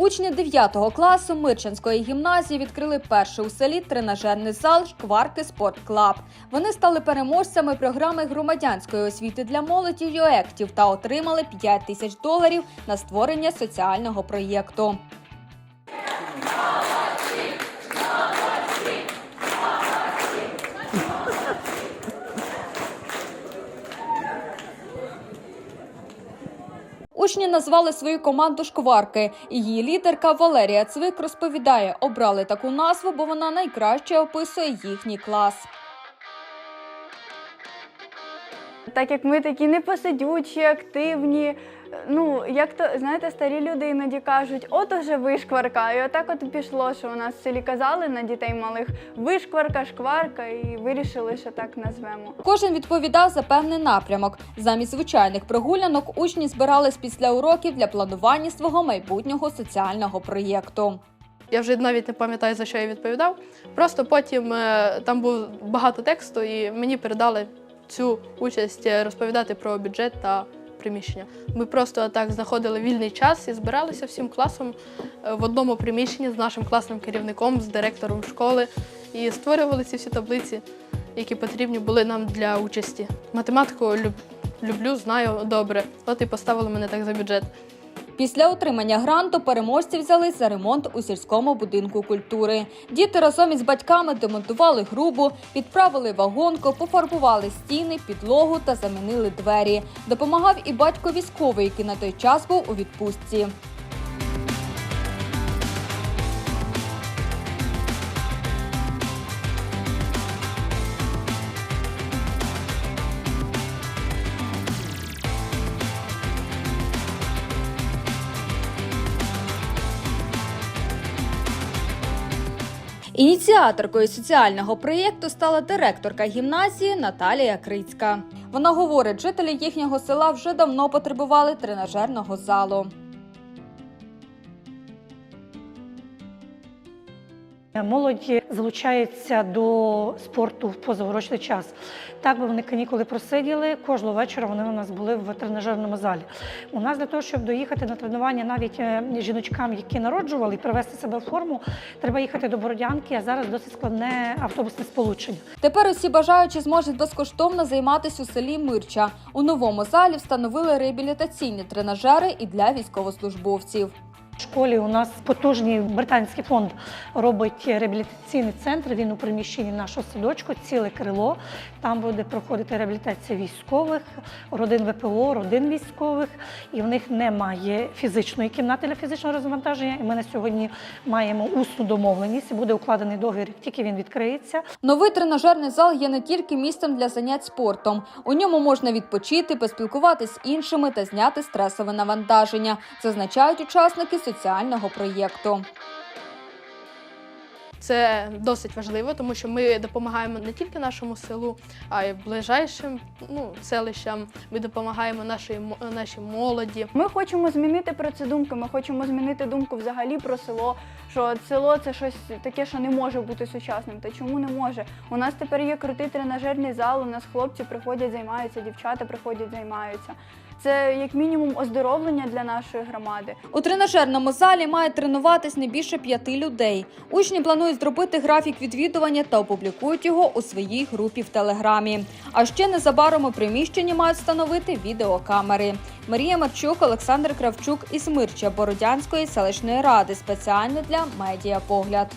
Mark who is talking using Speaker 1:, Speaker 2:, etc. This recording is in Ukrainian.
Speaker 1: Учні 9 класу Мирчанської гімназії відкрили перший у селі тренажерний зал Шкварки Спорт Клаб. Вони стали переможцями програми громадянської освіти для молоді ЮЕКТів та отримали 5 тисяч доларів на створення соціального проєкту. Учні назвали свою команду шкварки. Її лідерка Валерія Цвик розповідає, обрали таку назву, бо вона найкраще описує їхній клас.
Speaker 2: Так як ми такі непосидючі, активні. Ну, як то знаєте, старі люди іноді кажуть, от уже вишкварка. І отак от пішло, що у нас в селі казали на дітей малих вишкварка, шкварка, і вирішили, що так назвемо.
Speaker 1: Кожен відповідав за певний напрямок. Замість звичайних прогулянок учні збирались після уроків для планування свого майбутнього соціального проєкту.
Speaker 3: Я вже навіть не пам'ятаю, за що я відповідав. Просто потім е, там був багато тексту, і мені передали цю участь е, розповідати про бюджет та приміщення. Ми просто так знаходили вільний час і збиралися всім класом е, в одному приміщенні з нашим класним керівником, з директором школи, і створювали ці всі таблиці, які потрібні були нам для участі. Математику люб- люблю, знаю добре. От і поставили мене так за бюджет.
Speaker 1: Після отримання гранту переможці взялись за ремонт у сільському будинку культури. Діти разом із батьками демонтували грубу, підправили вагонку, пофарбували стіни, підлогу та замінили двері. Допомагав і батько військовий, який на той час був у відпустці. Ініціаторкою соціального проєкту стала директорка гімназії Наталія Крицька. Вона говорить, жителі їхнього села вже давно потребували тренажерного залу.
Speaker 4: Молодь залучається до спорту в позаурочний час. Так би вони канікули просиділи, кожного вечора вони у нас були в тренажерному залі. У нас для того, щоб доїхати на тренування навіть е, жіночкам, які народжували, і привести себе в форму, треба їхати до Бородянки, а зараз досить складне автобусне сполучення.
Speaker 1: Тепер усі бажаючі зможуть безкоштовно займатися у селі Мирча. У новому залі встановили реабілітаційні тренажери і для військовослужбовців.
Speaker 4: В школі у нас потужний британський фонд робить реабілітаційний центр. Він у приміщенні нашого садочку, ціле крило. Там буде проходити реабілітація військових, родин ВПО, родин військових. І в них немає фізичної кімнати для фізичного розвантаження. І ми на сьогодні маємо усну домовленість. Буде укладений договір, тільки він відкриється.
Speaker 1: Новий тренажерний зал є не тільки місцем для занять спортом. У ньому можна відпочити, поспілкуватись з іншими та зняти стресове навантаження, зазначають учасники соціального проєкту.
Speaker 3: Це досить важливо, тому що ми допомагаємо не тільки нашому селу, а й ближайшим ну, селищам. Ми допомагаємо нашій, мо- нашій молоді.
Speaker 2: Ми хочемо змінити про це думки. Ми хочемо змінити думку взагалі про село. Що село це щось таке, що не може бути сучасним. Та чому не може? У нас тепер є крутий тренажерний зал. У нас хлопці приходять, займаються, дівчата приходять, займаються. Це як мінімум оздоровлення для нашої громади.
Speaker 1: У тренажерному залі має тренуватись не більше п'яти людей. Учні планують зробити графік відвідування та опублікують його у своїй групі в телеграмі. А ще незабаром у приміщенні мають встановити відеокамери. Марія Марчук, Олександр Кравчук із Мирча Бородянської селищної ради спеціально для медіапогляд.